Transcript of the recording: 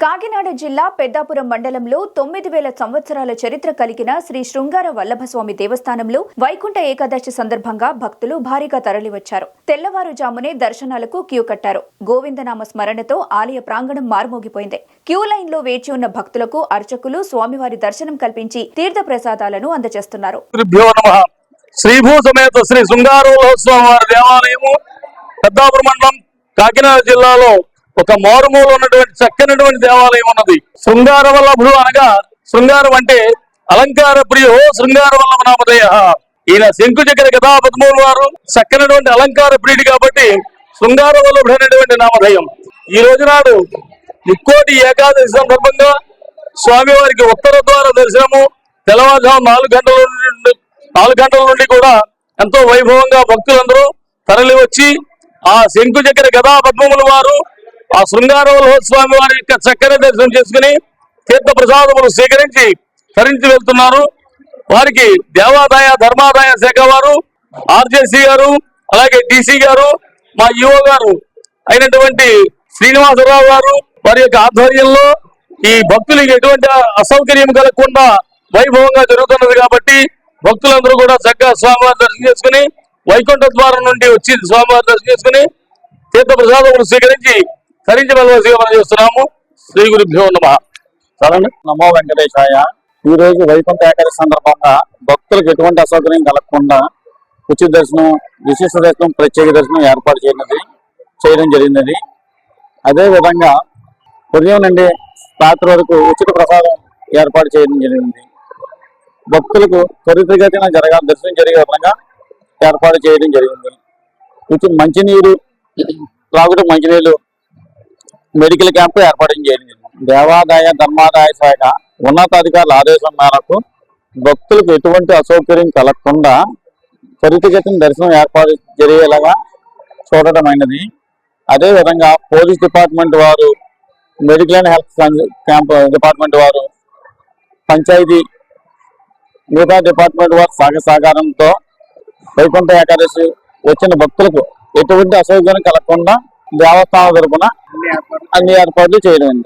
కాకినాడ జిల్లా పెద్దాపురం మండలంలో తొమ్మిది వేల సంవత్సరాల చరిత్ర కలిగిన శ్రీ శృంగార వల్లభస్వామి దేవస్థానంలో వైకుంఠ ఏకాదశి సందర్భంగా భక్తులు భారీగా తరలివచ్చారు. తెల్లవారుజామునే దర్శనాలకు క్యూ కట్టారు. గోవిందనామ స్మరణతో ఆలయ ప్రాంగణం మారుమోగిపోయింది. క్యూ లైన్లో వేచి ఉన్న భక్తులకు అర్చకులు స్వామివారి దర్శనం కల్పించి తీర్థ ప్రసాదాలను అందజేస్తున్నారు. శ్రీ దేవాలయము పెద్దాపురం మండలం కాకినాడ జిల్లాలో ఒక మారుమూల ఉన్నటువంటి చక్కనటువంటి దేవాలయం ఉన్నది. శృంగార వల్లభుడు అనగా శృంగారం అంటే అలంకార ప్రియో శృంగార వల్లభ నామధేయ ఈయన శంకు చక్ర వారు చక్కనటువంటి అలంకార ప్రియుడు కాబట్టి శృంగార వల్లభుడు అనేటువంటి నామధేయం. ఈ రోజు నాడు ముక్కోటి ఏకాదశి సందర్భంగా స్వామివారికి ఉత్తర ద్వార దర్శనము తెల్లవారుజాము నాలుగు గంటల నుండి నాలుగు గంటల నుండి కూడా ఎంతో వైభవంగా భక్తులందరూ తరలి వచ్చి ఆ శంకు చక్ర గదా వారు ఆ శృంగారవల్హ స్వామి వారి యొక్క చక్కని దర్శనం చేసుకుని తీర్థ ప్రసాదములు స్వీకరించి తరించి వెళ్తున్నారు. వారికి దేవాదాయ ధర్మాదాయ శాఖ వారు ఆర్జేసీ గారు అలాగే డిసి గారు మా ఈఓ గారు అయినటువంటి శ్రీనివాసరావు గారు వారి యొక్క ఆధ్వర్యంలో ఈ భక్తులకు ఎటువంటి అసౌకర్యం కలగకుండా వైభవంగా జరుగుతున్నది కాబట్టి భక్తులందరూ కూడా చక్కగా స్వామివారి దర్శనం చేసుకుని వైకుంఠ ద్వారం నుండి వచ్చి స్వామివారి దర్శనం చేసుకుని తీర్థ ప్రసాదములు స్వీకరించి తరించవలసిగా మనం చేస్తున్నాము. శ్రీ గురుభ్యో నమ. చాలండి నమో వెంకటేశాయ. ఈ రోజు వైకుంఠ ఏకాదశి సందర్భంగా భక్తులకు ఎటువంటి అసౌకర్యం కలగకుండా ఉచిత దర్శనం విశేష దర్శనం ప్రత్యేక దర్శనం ఏర్పాటు చేయనది చేయడం జరిగినది. అదే విధంగా ఉదయం నుండి రాత్రి వరకు ఉచిత ప్రసాదం ఏర్పాటు చేయడం జరిగింది. భక్తులకు త్వరితగతిన జరగా దర్శనం జరిగే విధంగా ఏర్పాటు చేయడం జరిగింది. ఉచిత మంచినీరు త్రాగుట మంచినీళ్ళు మెడికల్ క్యాంపు ఏర్పాటు చేయడం దేవాదాయ ధర్మాదాయ శాఖ ఉన్నతాధికారుల ఆదేశం మేరకు భక్తులకు ఎటువంటి అసౌకర్యం కలగకుండా త్వరితగతిన దర్శనం ఏర్పాటు జరిగేలాగా చూడటమైనది. అదేవిధంగా పోలీస్ డిపార్ట్మెంట్ వారు medical and health camp department వారు పంచాయతీ మిగతా డిపార్ట్మెంట్ వారి సహక సహకారంతో వైకుంఠ ఏకాదశి వచ్చిన భక్తులకు ఎటువంటి అసౌకర్యం కలగకుండా దేవస్థానం తరపున అన్ని ఏర్పాట్లు చేయడం